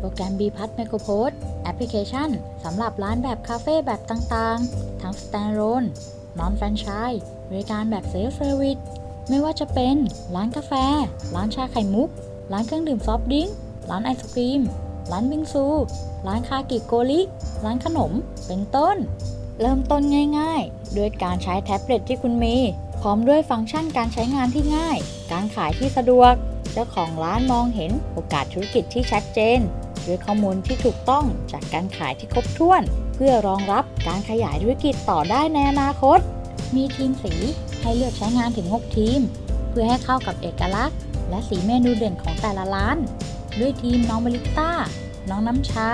โปรแกรม b พัท m มโ r รโพสแอปพลิเคชันสำหรับร้านแบบคาเฟ่แบบต่างๆ ทั้ง Standalone Non Franchise บริการแบบ Self Service ไม่ว่าจะเป็นร้านกาแฟ ร้านชาไข่มุก ร้านเครื่องดื่มซอฟต์ดิงร้านไอศครีม ร้านบิงซู ร้านคากิโกริร้านขนม เป็นต้น เริ่มต้นง่ายๆ ด้วยการใช้แท็บเล็ตที่คุณมี พร้อมด้วยฟังก์ชันการใช้งานที่ง่าย การขายที่สะดวก เจ้าของร้านมองเห็นโอกาสธุรกิจที่ชัดเจน ด้วยข้อมูลที่ถูกต้องจากการขายที่ครบถ้วน เพื่อรองรับการขยายธุรกิจต่อได้ในอนาคต มีทีมสีให้เลือกใช้งานถึง 6 ทีม เพื่อให้เข้ากับเอกลักษณ์ และสีเมนูเด่นของแต่ละร้าน ด้วยทีมน้องบริสต้า น้องน้ำชา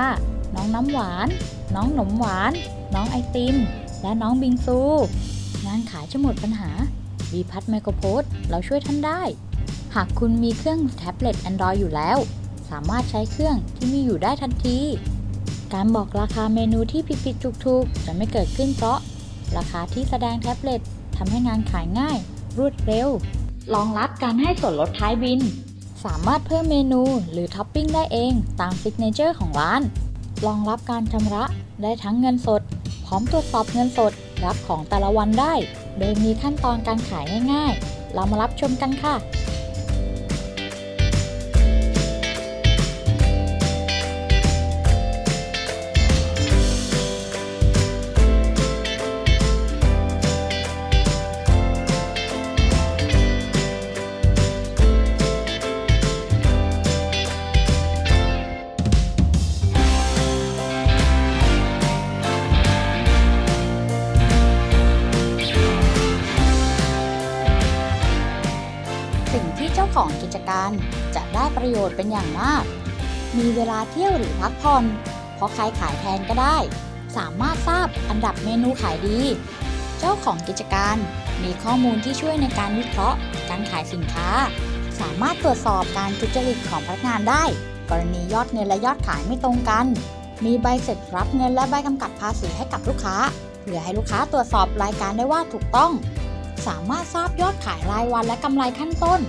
น้องน้ำหวาน น้องหนมหวาน น้องไอติม และน้องบิงซู งานขายจะหมดปัญหาวีพัทไมโครโพสเราช่วยท่านได้ หากคุณมีเครื่องแท็บเล็ต Android อยู่แล้ว สามารถใช้เครื่องที่มีอยู่ได้ทันที การบอกราคาเมนูที่ผิดๆถูกๆ จะไม่เกิดขึ้นเพราะ ราคาที่แสดงแท็บเล็ตทำให้งานขายง่าย รวดเร็ว รองรับการให้ส่วนลดท้ายบิน สามารถเพิ่มเมนูหรือท็อปปิ้งได้เองตามซิกเนเจอร์ของร้าน รองรับการชำระได้ทั้งเงินสด พร้อมตรวจสอบเงินสดรับของแต่ละวันได้ โดยมีขั้นตอนการขายง่ายๆ เรามารับชมกันค่ะ สิ่งที่เจ้าของกิจการจะได้ประโยชน์เป็นอย่างมาก มีเวลาเที่ยวหรือพักผ่อน เพราะใครขายแทนก็ได้ สามารถทราบอันดับเมนูขายดี เจ้าของกิจการมีข้อมูลที่ช่วยในการวิเคราะห์ การขายสินค้า สามารถตรวจสอบการทุจริตของพนักงานได้ กรณียอดเงินและยอดขายไม่ตรงกัน มีใบเสร็จรับเงินและใบกำกับภาษีให้กับลูกค้าเพื่อให้ลูกค้าตรวจสอบรายการได้ว่าถูกต้อง สามารถทราบยอดขายรายวันและกำไรขั้นต้น